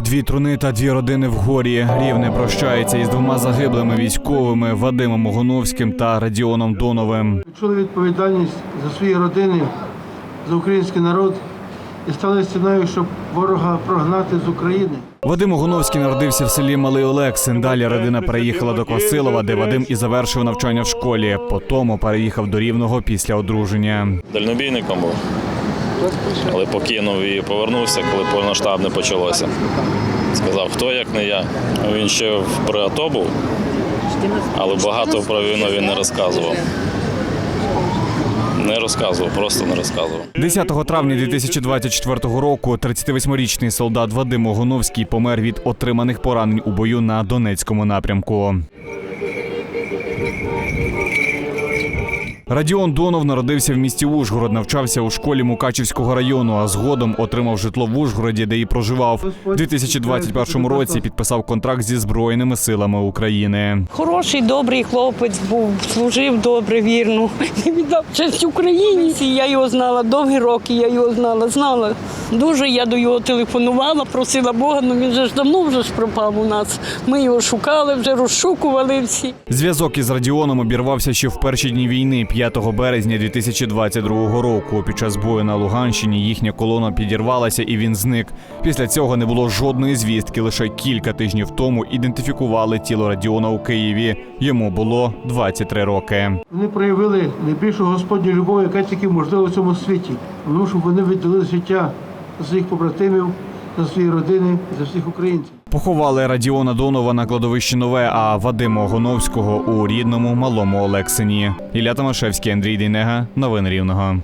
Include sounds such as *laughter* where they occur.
дві труни та дві родини в горі. Рівне прощається із двома загиблими військовими Вадимом Огоновським та Радіоном Доновим. відчули відповідальність за свої родини, за український народ і стали стіною, щоб ворога прогнати з України. Вадим Огоновський народився в селі Малий Олексин. Далі родина переїхала до Квасилова, де Вадим і завершив навчання в школі. Потому переїхав до Рівного після одруження. дальнобійником був. Але покинув і повернувся, коли повноштабне почалося. Сказав, хто як не я. Він ще в ПРАТО був, але багато про війну він не розказував. Не розказував, просто не розказував. 10 травня 2024 року 38-річний солдат Вадим Огоновський помер від отриманих поранень у бою на Донецькому напрямку. Радіон Донов народився в місті Ужгород, навчався у школі Мукачівського району, а згодом отримав житло в Ужгороді, де і проживав. У 2021 році підписав контракт зі Збройними силами України. Хороший, добрий хлопець був, служив добре, вірно. *laughs* І віддав честь Україні. Я його знала довгі роки, я його знала, знала. Дуже я до його телефонувала, просила Бога, але він же ж давно вже ж пропав у нас. Ми його шукали, вже розшукували всі. Зв'язок із Радіоном обірвався ще в перші дні війни, 5 березня 2022 року. Під час бою на Луганщині їхня колона підірвалася і він зник. Після цього не було жодної звістки. Лише кілька тижнів тому ідентифікували тіло Радіона у Києві. Йому було 23 роки. Вони проявили найбільшу Господню любов, яка тільки можлива в цьому світі. Тому що вони віддали життя своїх побратимів, за свої родини, за всіх українців. Поховали Радіона Донова на кладовищі Нове, а Вадима Огоновського у рідному малому Олексині. Ілля Томашевський, Андрій Дейнега. Новини Рівного.